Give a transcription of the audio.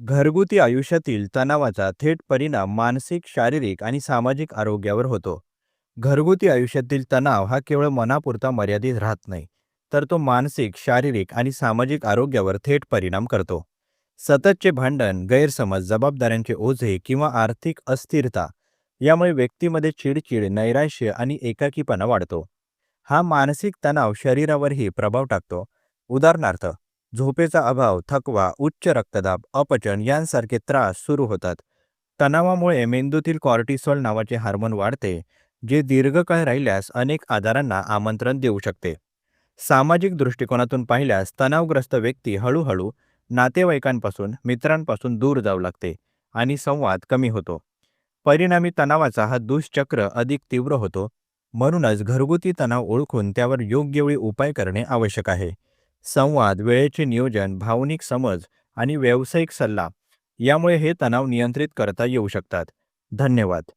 घरगुती आयुष्यातील तणावाचा थेट परिणाम मानसिक, शारीरिक आणि सामाजिक आरोग्यावर होतो. घरगुती आयुष्यातील तणाव हा केवळ मनापुरता मर्यादित राहत नाही, तर तो मानसिक, शारीरिक आणि सामाजिक आरोग्यावर थेट परिणाम करतो. सततचे भांडण, गैरसमज, जबाबदाऱ्यांचे ओझे किंवा आर्थिक अस्थिरता यामुळे व्यक्तीमध्ये चिडचिड, नैराश्य आणि एकाकीपणा वाढतो. हा मानसिक तणाव शरीरावरही प्रभाव टाकतो. उदाहरणार्थ, झोपेचा अभाव, थकवा, उच्च रक्तदाब, अपचन यांसारखे त्रास सुरू होतात. तणावामुळे मेंदूतील कॉर्टिसॉल नावाचे हार्मोन वाढते, जे दीर्घकाळ राहिल्यास अनेक आजारांना आमंत्रण देऊ शकते. सामाजिक दृष्टिकोनातून पाहिल्यास तणावग्रस्त व्यक्ती हळूहळू नातेवाईकांपासून, मित्रांपासून दूर जाऊ लागते आणि संवाद कमी होतो. परिणामी तणावाचा हा दुष्चक्र अधिक तीव्र होतो. म्हणूनच घरगुती तणाव ओळखून त्यावर योग्य वेळी उपाय करणे आवश्यक आहे. संवाद, वेळेचे नियोजन, भावनिक समज आणि व्यावसायिक सल्ला यामुळे हे तणाव नियंत्रित करता येऊ शकतात. धन्यवाद.